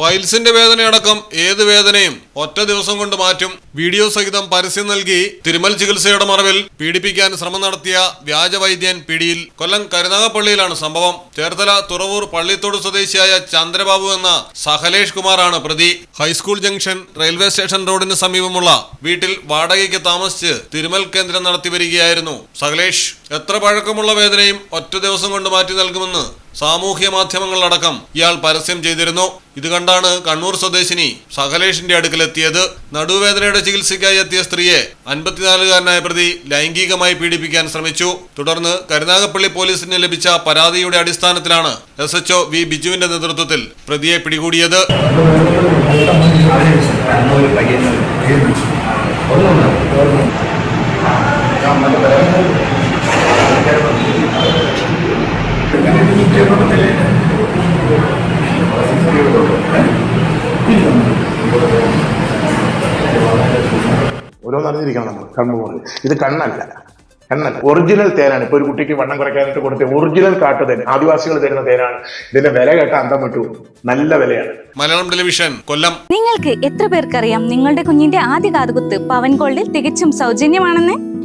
പൈൽസിന്റെ വേദനയടക്കം ഏത് വേദനയും ഒറ്റ ദിവസം കൊണ്ട് മാറ്റും. വീഡിയോ സഹിതം പരസ്യം നൽകി തിരുമൽ ചികിത്സയുടെ മറവിൽ പീഡിപ്പിക്കാൻ ശ്രമം നടത്തിയ വ്യാജവൈദ്യൻ പിടിയിൽ കൊല്ലം കരുനാഗപ്പള്ളിയിലാണ് സംഭവം. ചേർത്തല തുറവൂർ പള്ളിത്തോട് സ്വദേശിയായ ചന്ദ്രബാബു എന്ന സഹലേഷ് കുമാറാണ് പ്രതി. ഹൈസ്കൂൾ ജംഗ്ഷൻ റെയിൽവേ സ്റ്റേഷൻ റോഡിന് സമീപമുള്ള വീട്ടിൽ വാടകയ്ക്ക് താമസിച്ച് തിരുമൽ കേന്ദ്രം നടത്തി വരികയായിരുന്നു സഹലേഷ്. എത്ര പഴക്കമുള്ള വേദനയും ഒറ്റ ദിവസം കൊണ്ട് മാറ്റി നൽകുമെന്ന് സാമൂഹ്യ മാധ്യമങ്ങളിലടക്കം ഇയാൾ പരസ്യം ചെയ്തിരുന്നു. ഇത് കണ്ടാണ് കണ്ണൂർ സ്വദേശിനി സഹലേഷിന്റെ അടുക്കലെത്തിയത്. നടുവേദനയുടെ ചികിത്സയ്ക്കായി എത്തിയ സ്ത്രീയെ അൻപത്തിനാലുകാരനായ പ്രതി ലൈംഗികമായി പീഡിപ്പിക്കാൻ ശ്രമിച്ചു. തുടർന്ന് കരുനാഗപ്പള്ളി പോലീസിന് ലഭിച്ച പരാതിയുടെ അടിസ്ഥാനത്തിലാണ് എസ് എച്ച്ഒ വി ബിജുവിന്റെ നേതൃത്വത്തിൽ പ്രതിയെ പിടികൂടിയത്. ഓരോന്ന് അറിഞ്ഞിരിക്കണം നമ്മൾ കണ്ണുകൊണ്ട് ഇത് കണ്ണല്ല കണ്ണല്ല. ഒറിജിനൽ തേനാണ്. ഇപ്പൊ ഒരു കുട്ടിക്ക് വണ്ണം കുറയ്ക്കാനായിട്ട് കൊടുത്ത ഒറിജിനൽ കാട്ടു തേൻ. ആദിവാസികൾ തരുന്ന തേനാണ്. ഇതിന്റെ വില കേട്ട അന്തം വിട്ടു. നല്ല വിലയാണ്. മലയാളം ടെലിവിഷൻ കൊല്ലം. നിങ്ങൾക്ക് എത്ര പേർക്കറിയാം നിങ്ങളുടെ കുഞ്ഞിന്റെ ആദ്യ കാതുകുത്ത് പവൻ ഗോൾഡിൽ തികച്ചും സൗജന്യമാണെന്ന്?